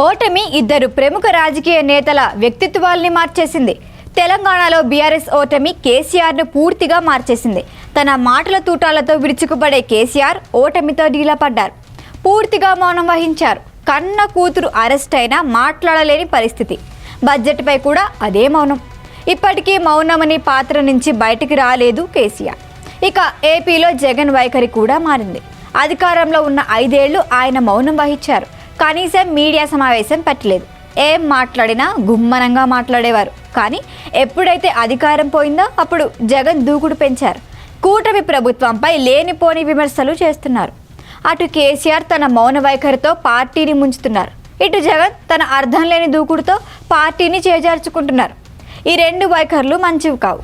ఓటమి ఇద్దరు ప్రముఖ రాజకీయ నేతల వ్యక్తిత్వాల్ని మార్చేసింది. తెలంగాణలో బీఆర్ఎస్ ఓటమి కేసీఆర్ను పూర్తిగా మార్చేసింది. తన మాటల తూటాలతో విరుచుకుపడే కేసీఆర్ ఓటమితో డీలపడ్డారు. పూర్తిగా మౌనం వహించారు. కన్న కూతురు అరెస్ట్ అయినా మాట్లాడలేని పరిస్థితి. బడ్జెట్పై కూడా అదే మౌనం. ఇప్పటికీ మౌనమని పాత్ర నుంచి బయటికి రాలేదు కేసీఆర్. ఇక ఏపీలో జగన్ వైఖరి కూడా మారింది. అధికారంలో ఉన్న ఐదేళ్ళు ఆయన మౌనం వహించారు. కనీసం మీడియా సమావేశం పెట్టలేదు. ఏం మాట్లాడినా గుమ్మనంగా మాట్లాడేవారు. కానీ ఎప్పుడైతే అధికారం పోయిందో అప్పుడు జగన్ దూకుడు పెంచారు. కూటమి ప్రభుత్వంపై లేనిపోని విమర్శలు చేస్తున్నారు. అటు కేసీఆర్ తన మౌన వైఖరితో పార్టీని ముంచుతున్నారు. ఇటు జగన్ తన అర్థం లేని దూకుడుతో పార్టీని చేజార్చుకుంటున్నారు. ఈ రెండు వైఖరులు మంచివి కావు.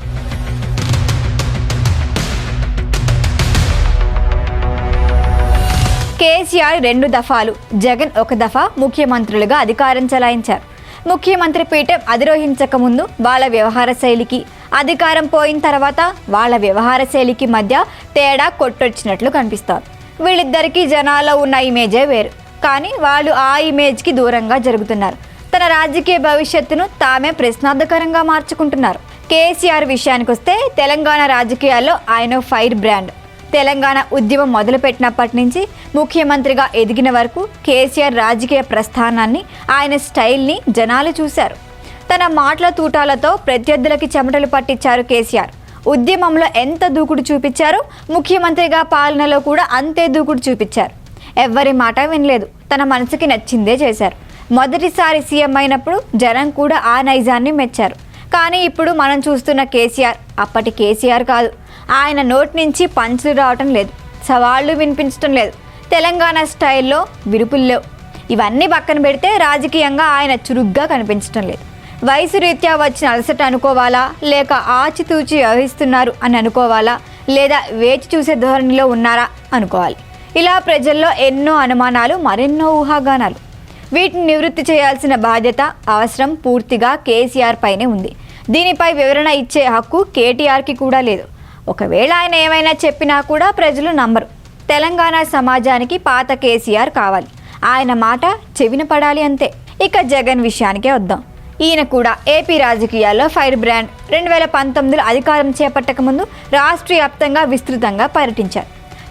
కేసీఆర్ రెండు దఫాలు జగన్ ఒక దఫా ముఖ్యమంత్రులుగా అధికారం చెలాయించారు. ముఖ్యమంత్రి పీఠం అధిరోహించక ముందు వాళ్ళ వ్యవహార శైలికి అధికారం పోయిన తర్వాత వాళ్ళ వ్యవహార శైలికి మధ్య తేడా కొట్టొచ్చినట్లు కనిపిస్తారు వీళ్ళిద్దరికీ జనాల్లో ఉన్న ఇమేజే వేరు. కానీ వాళ్ళు ఆ ఇమేజ్కి దూరంగా జరుగుతున్నారు. తన రాజకీయ భవిష్యత్తును తామే ప్రశ్నార్థకరంగా మార్చుకుంటున్నారు. కేసీఆర్ విషయానికి వస్తే తెలంగాణ రాజకీయాల్లో ఆయన ఫైర్ బ్రాండ్. తెలంగాణ ఉద్యమం మొదలుపెట్టినప్పటి నుంచి ముఖ్యమంత్రిగా ఎదిగిన వరకు కేసీఆర్ రాజకీయ ప్రస్థానాన్ని ఆయన స్టైల్ని జనాలు చూశారు. తన మాటల తూటాలతో ప్రత్యర్థులకి చెమటలు పట్టించారు కేసీఆర్. ఉద్యమంలో ఎంత దూకుడు చూపించారో ముఖ్యమంత్రిగా పాలనలో కూడా అంతే దూకుడు చూపించారు. ఎవ్వరి మాట వినలేదు. తన మనసుకి నచ్చిందే చేశారు. మొదటిసారి సీఎం అయినప్పుడు జనం కూడా ఆ నైజాన్ని మెచ్చారు. కానీ ఇప్పుడు మనం చూస్తున్న కేసీఆర్ అప్పటి కేసీఆర్ కాదు. ఆయన నోటి నుంచి పంచులు రావటం లేదు. సవాళ్ళు వినిపించడం లేదు. తెలంగాణ స్టైల్లో విరుపులు లేవు. ఇవన్నీ పక్కన పెడితే రాజకీయంగా ఆయన చురుగ్గా కనిపించడం లేదు. వయసు రీత్యా వచ్చిన అలసట అనుకోవాలా? లేక ఆచితూచి వ్యవహరిస్తున్నారు అని అనుకోవాలా? లేదా వేచి చూసే ధోరణిలో ఉన్నారా? అనుకోవాలి. ఇలా ప్రజల్లో ఎన్నో అనుమానాలు మరెన్నో ఊహాగానాలు. వీటిని నివృత్తి చేయాల్సిన బాధ్యత అవసరం పూర్తిగా కేసీఆర్ పైనే ఉంది. దీనిపై వివరణ ఇచ్చే హక్కు కేటీఆర్కి కూడా లేదు. ఒకవేళ ఆయన ఏమైనా చెప్పినా కూడా ప్రజలు నమ్మరు. తెలంగాణ సమాజానికి పాత కేసీఆర్ కావాలి. ఆయన మాట చెవిన పడాలి అంతే. ఇక జగన్ విషయానికే వద్దాం. ఈయన కూడా ఏపీ రాజకీయాల్లో ఫైర్ బ్రాండ్ రెండు వేల పంతొమ్మిదిలో అధికారం చేపట్టక ముందు రాష్ట్ర వ్యాప్తంగా విస్తృతంగా పర్యటించారు.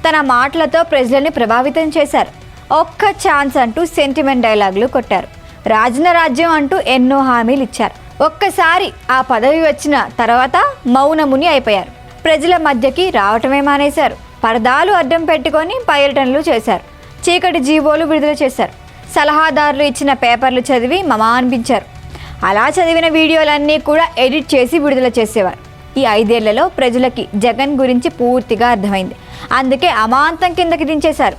తన మాటలతో ప్రజలని ప్రభావితం చేశారు. ఒక్క ఛాన్స్ అంటూ సెంటిమెంట్ డైలాగులు కొట్టారు. రాజన రాజ్యం అంటూ ఎన్నో హామీలు ఇచ్చారు. ఒక్కసారి ఆ పదవి వచ్చిన తర్వాత మౌనముని అయిపోయారు. ప్రజల మధ్యకి రావటమే మానేశారు. పరదాలు అడ్డం పెట్టుకొని పర్యటనలు చేశారు. చీకటి జీవోలు విడుదల చేశారు. సలహాదారులు ఇచ్చిన పేపర్లు చదివి మమా అనిపించారు. అలా చదివిన వీడియోలన్నీ కూడా ఎడిట్ చేసి విడుదల చేసేవారు. ఈ ఐదేళ్ళలో ప్రజలకి జగన్ గురించి పూర్తిగా అర్థమైంది. అందుకే అమాంతం కిందకి దించేశారు.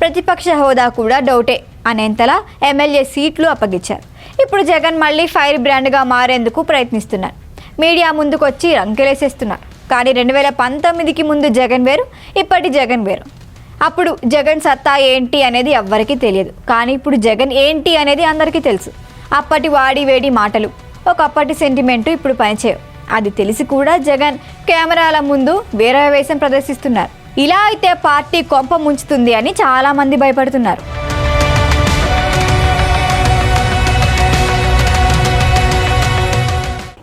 ప్రతిపక్ష హోదా కూడా డౌటే అనేంతలా ఎమ్మెల్యే సీట్లు అప్పగించారు. ఇప్పుడు జగన్ మళ్ళీ ఫైర్ బ్రాండ్గా మారేందుకు ప్రయత్నిస్తున్నారు. మీడియా ముందుకొచ్చి రంకెలేసేస్తున్నారు. కానీ రెండు వేల పంతొమ్మిదికి ముందు జగన్ వేరు ఇప్పటి జగన్ వేరు. అప్పుడు జగన్ సత్తా ఏంటి అనేది ఎవ్వరికీ తెలియదు. కానీ ఇప్పుడు జగన్ ఏంటి అనేది అందరికీ తెలుసు. అప్పటి వాడి వేడి మాటలు ఒకప్పటి సెంటిమెంటు ఇప్పుడు పనిచేయవు. అది తెలిసి కూడా జగన్ కెమెరాల ముందు వేరే వేషం ప్రదర్శిస్తున్నారు. ఇలా అయితే పార్టీ కొంప ముంచుతుంది అని చాలామంది భయపడుతున్నారు.